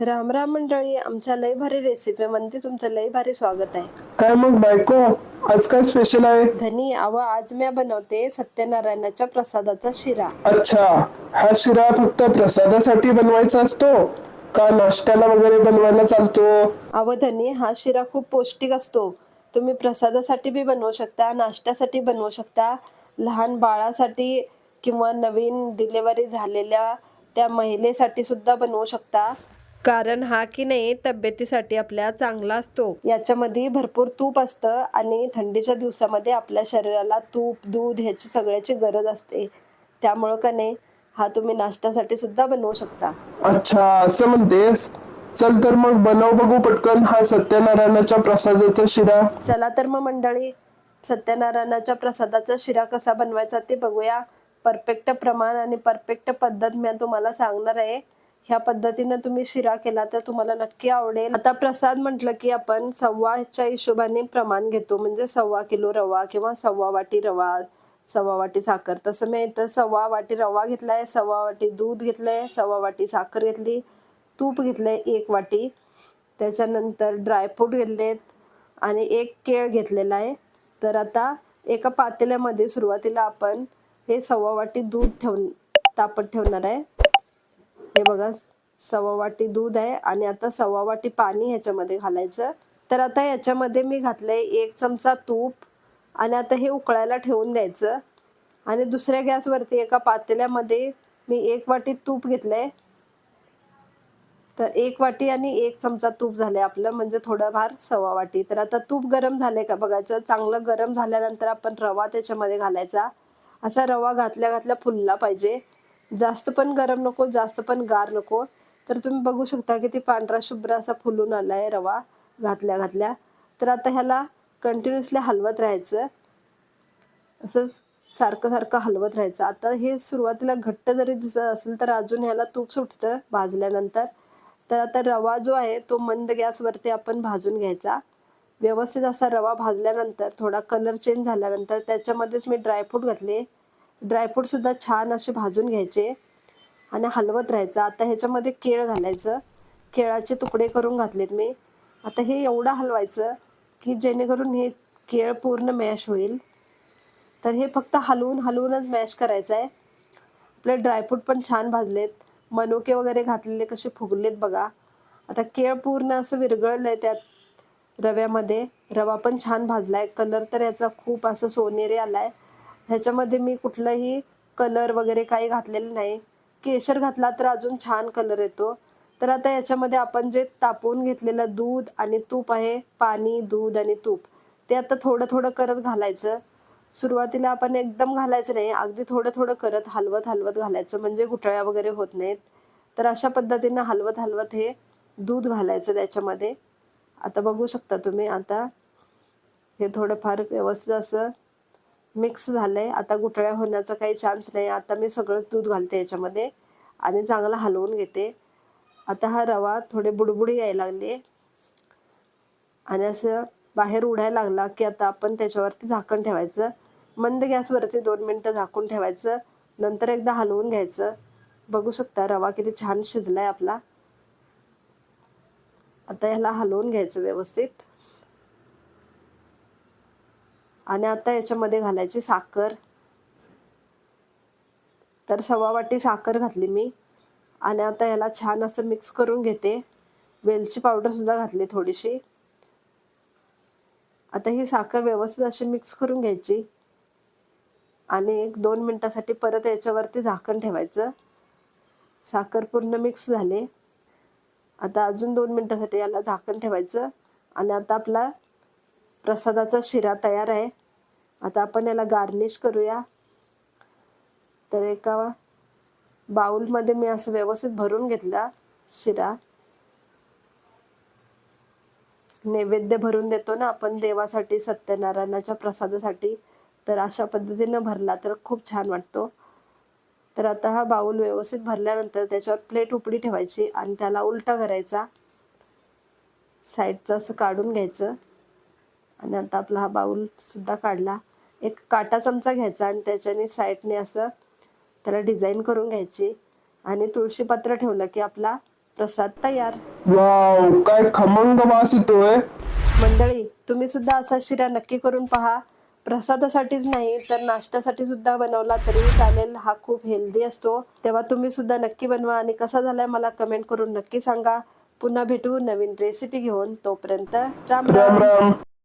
राम राम मंडळी आमच्या लय भारी रेसिपी मध्ये तुमचं लय भारी स्वागत आहे. काय मग बायको आज काय स्पेशल आहे? धनी आव आज मी बनवते सत्यनारायणाच्या प्रसादाचा शिरा. अच्छा हा शिरा फक्त प्रसादासाठी बनवायचा असतो? का नाश्त्याला वगैरे बनवायला चालतो? अव धनी हा शिरा खूप पौष्टिक असतो. तुम्ही प्रसादासाठी बी बनवू शकता नाश्त्यासाठी बनवू शकता. लहान बाळासाठी किंवा नवीन डिलेवरी झालेल्या त्या महिलेसाठी सुद्धा बनवू शकता. कारण हा की नाही तब्येतीसाठी आपल्या चांगला असतो. याच्यामध्ये भरपूर तूप असतं आणि थंडीच्या दिवसामध्ये आपल्या शरीराला तूप दूध ह्याची सगळ्याची गरज असते. त्यामुळं का नाही हा तुम्ही नाश्त्यासाठी सुद्धा बनवू शकता. अच्छा असं म्हणतेस? चल तर मग बनव बघू पटकन हा सत्यनारायणाच्या प्रसादाचा शिरा. चला तर मग मंडळी सत्यनारायणाच्या प्रसादाचा शिरा कसा बनवायचा ते बघूया. परफेक्ट प्रमाण आणि परफेक्ट पद्धत मी तुम्हाला सांगणार आहे. ह्या पद्धतीनं तुम्ही शिरा केला तर तुम्हाला नक्की आवडेल. आता प्रसाद म्हटलं की आपण सव्वाच्या हिशोबाने प्रमाण घेतो. म्हणजे सव्वा किलो रवा किंवा सव्वा वाटी रवा सव्वा वाटी साखर. तसं मी इथं सव्वा वाटी रवा घेतलाय सव्वा वाटी दूध घेतलंय सव्वा वाटी साखर घेतली तूप घेतलंय एक वाटी. त्याच्यानंतर ड्रायफ्रूट घेतलेत आणि एक केळ घेतलेला आहे. तर आता एका पातेल्यामध्ये सुरुवातीला आपण हे सव्वा वाटी दूध ठेवून तापत ठेवणार आहे. हे बघा सव्वा वाटी दूध आहे आणि आता सव्वा वाटी पाणी ह्याच्यामध्ये घालायचं. तर आता याच्यामध्ये मी घातलंय एक चमचा तूप आणि आता हे उकळायला ठेवून द्यायचं. आणि दुसऱ्या गॅसवरती एका पातेल्यामध्ये मी एक वाटी तूप घेतलंय. तर एक वाटी आणि एक चमचा तूप झालंय आपलं म्हणजे थोडंफार सव्वा वाटी. तर आता तूप गरम झालंय का बघायचं? चांगलं गरम झाल्यानंतर आपण रवा त्याच्यामध्ये घालायचा. असा रवा घातल्या घातल्या फुलला पाहिजे. जास्त पण गरम नको जास्त पण गार नको. तर तुम्ही बघू शकता की ती पांढरा शुभ्र असा फुलून आला आहे रवा घातल्या घातल्या. तर आता ह्याला कंटिन्युअसली हलवत राहायचं. असंच सारखं सारखं हलवत राहायचं. आता हे सुरुवातीला घट्ट जरी दिसत असेल तर अजून ह्याला तूप सुटतं भाजल्यानंतर. तर आता रवा जो आहे तो मंद गॅसवरती आपण भाजून घ्यायचा. व्यवस्थित असा रवा भाजल्यानंतर थोडा कलर चेंज झाल्यानंतर त्याच्यामध्येच मी ड्रायफ्रूट घातले. ड्रायफ्रूटसुद्धा छान असे भाजून घ्यायचे आणि हलवत राहायचं. आता ह्याच्यामध्ये केळ घालायचं. केळाचे तुकडे करून घातलेत मी. आता हे एवढं हलवायचं की जेणेकरून हे केळ पूर्ण मॅश होईल. तर हे फक्त हलवून हलवूनच मॅश करायचं आहे आपले ड्रायफ्रूट पण छान भाजलेत. मनुके वगैरे घातलेले कसे फुगलेत बघा. आता केळ पूर्ण असं विरघळलंय त्यात रव्यामध्ये. रवा पण छान भाजला आहे कलर तर याचा खूप असं सोनेरी आला आहे ह्याच्यामध्ये मी कुठलंही कलर वगैरे काही घातलेलं नाही. केशर घातला तर अजून छान कलर येतो. तर आता याच्यामध्ये आपण जे तापवून घेतलेलं दूध आणि तूप आहे पाणी दूध आणि तूप ते आता थोडं थोडं करत घालायचं. सुरुवातीला आपण एकदम घालायचं नाही अगदी थोडं थोडं करत हलवत हलवत घालायचं म्हणजे घुटळ्या वगैरे होत नाहीत. तर अशा पद्धतीनं हलवत हलवत हे दूध घालायचं त्याच्यामध्ये. आता बघू शकता तुम्ही आता हे थोडंफार व्यवस्थित असं मिक्स झालंय. आता गुठळ्या होण्याचा काही चान्स नाही. आता मी सगळंच दूध घालते याच्यामध्ये आणि चांगला हलवून घेते. आता हा रवा थोडे बुडबुडी यायला लागले. आणि असं बाहेर उडायला लागला की आता आपण त्याच्यावरती झाकण ठेवायचं. मंद गॅसवरती दोन मिनटं झाकून ठेवायचं. नंतर एकदा हलवून घ्यायचं. बघू शकता रवा किती छान शिजलाय आपला. आता ह्याला हलवून घ्यायचं व्यवस्थित. आणि आता याच्यामध्ये घालायची साखर. तर सव्वा वाटी साखर घातली मी. आणि आता याला छान असं मिक्स करून घेते. वेलची पावडरसुद्धा घातली थोडीशी. आता ही साखर व्यवस्थित अशी मिक्स करून घ्यायची. आणि एक दोन मिनटासाठी परत याच्यावरती झाकण ठेवायचं. साखर पूर्ण मिक्स झाले. आता अजून दोन मिनटासाठी याला झाकण ठेवायचं. आणि आता आपला प्रसादाचा शिरा तयार आहे. आता आपण याला गार्निश करूया. तर एका बाउलमध्ये मी असं व्यवस्थित भरून घेतला शिरा. नैवेद्य भरून देतो ना आपण देवासाठी सत्यनारायणाच्या प्रसादासाठी. तर अशा पद्धतीनं भरला तर खूप छान वाटतो. तर आता हा बाऊल व्यवस्थित भरल्यानंतर त्याच्यावर प्लेट उपडी ठेवायची आणि त्याला उलटा करायचा. साईडचं असं काढून घ्यायचं. आणि आता आपला हा बाऊल सुद्धा काढला. एक काटा चमचा घ्यायचा आणि त्याच्याने साईडने असं त्याला डिझाईन करून घ्यायची. आणि तुळशी पत्र ठेवलं की आपला प्रसाद तयार. वाव काय खमंग वास येतोय. मंडळी तुम्ही सुद्धा असा शिरा नक्की करून पहा. प्रसादासाठीच नाही तर नाश्त्यासाठी सुद्धा बनवला तरी चालेल. हा खूप हेल्दी असतो. तेव्हा तुम्ही सुद्धा नक्की बनवा. आणि कसा झालाय मला कमेंट करून नक्की सांगा. पुन्हा भेटू नवीन रेसिपी घेऊन. तोपर्यंत राम. राम राम.